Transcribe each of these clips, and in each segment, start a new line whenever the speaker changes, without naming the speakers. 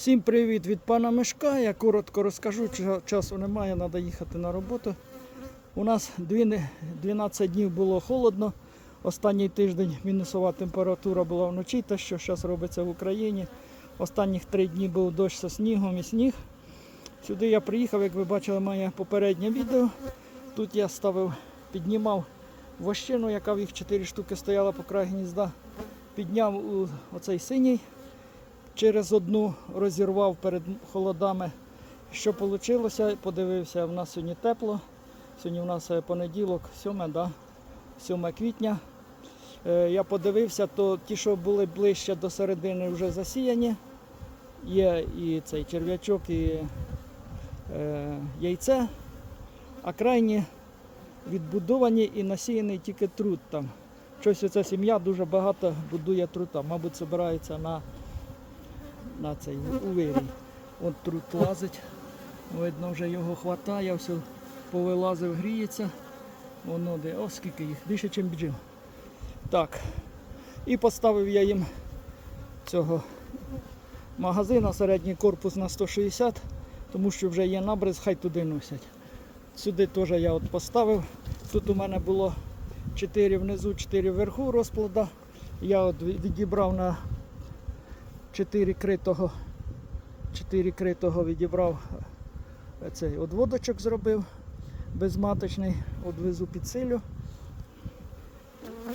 Всім привіт від пана Мишка. Я коротко розкажу, ча- часу немає, треба їхати на роботу. У нас 12 днів було холодно. Останній тиждень мінусова температура була вночі, те, що зараз робиться в Україні. Останніх три дні був дощ зі снігом і сніг. Сюди я приїхав, як ви бачили, моє попереднє відео. Тут я ставив, піднімав вощину, яка в їх 4 штуки стояла по краю гнізда. Підняв у оцей синій через одну розірвав перед холодами. Що вийшло, подивився, в нас сьогодні тепло. Сьогодні в нас е, понеділок, 7, да? 7 квітня. Е, Я подивився, то ті, що були ближче до середини, вже засіяні. Є і цей черв'ячок, і е, яйце, а крайні відбудовані і насіяний тільки труд там. Щось оця сім'я дуже багато будує трута. Мабуть, збирається на на цей у. От труд лазить. Видно, вже його хватає, все повилазив, гріється. Воно де, о, скільки їх, більше, ніж бджіл. Так. І поставив я їм цього магазина, середній корпус на 160, тому що вже є набриз, хай туди носять. Сюди теж я от поставив. Тут у мене було 4 внизу, 4 вверху розплода. Я от відібрав на 4 критого, 4 критого відібрав е, цей одводочок зробив безматочний, одвезу підсилю.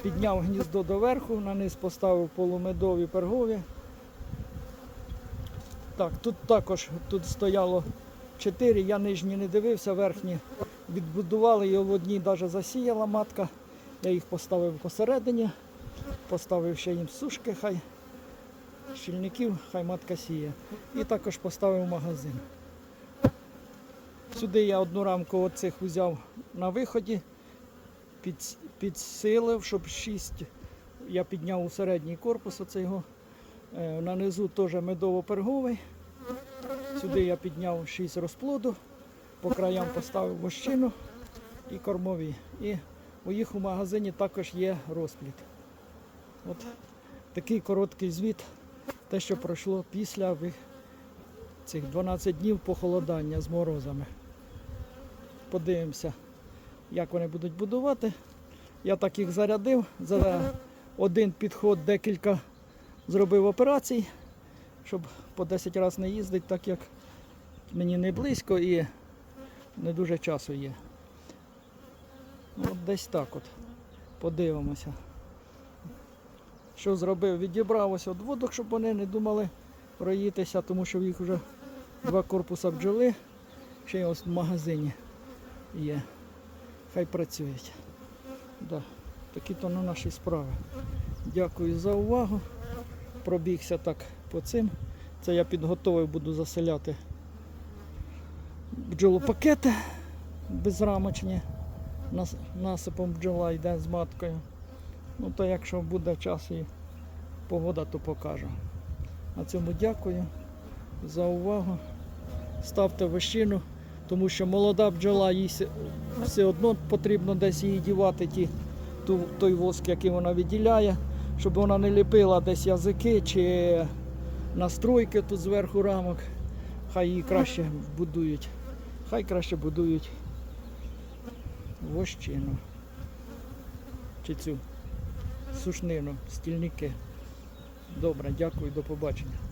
Підняв гніздо доверху, на низ поставив полумедові пергові. Так, тут також тут стояло 4, я нижні не дивився, верхні відбудували, і в одній навіть засіяла матка. Я їх поставив посередині, поставив ще їм сушки, хай щільників, хай матка сіє. І також поставив магазин. Сюди я одну рамку оцих взяв на виході, під, підсилив, щоб 6 я підняв у середній корпус оцього. Е, На низу теж медово-перговий. Сюди я підняв 6 розплоду, по краям поставив вощину і кормові. І у їх у магазині також є розплід. От такий короткий звіт, те, що пройшло після цих 12 днів похолодання з морозами. Подивимося, як вони будуть будувати. Я так їх зарядив. За один підход декілька зробив операцій, щоб по 10 разів не їздити, так як мені не близько і не дуже часу є. От десь так от. Подивимося. Що зробив? Відібрав ось водок, щоб вони не думали проїтися, тому що в їх вже два корпуса бджоли. Ще й ось в магазині є. Хай працюють. Да. Такі то на наші справи. Дякую за увагу. Пробігся так по цим. Це я підготовив, буду заселяти бджолопакети безрамочні. Насипом бджола йде з маткою. Ну то якщо буде час і погода, то покажу. На цьому дякую за увагу. Ставте вощину, тому що молода бджола їй все одно потрібно десь її дівати, ті, ту, той воск, який вона відділяє, щоб вона не ліпила десь язики чи настройки тут зверху рамок. Хай її краще будують. Хай краще будують вощину. Чи цю сушнину, стільники. Добре, дякую, до побачення.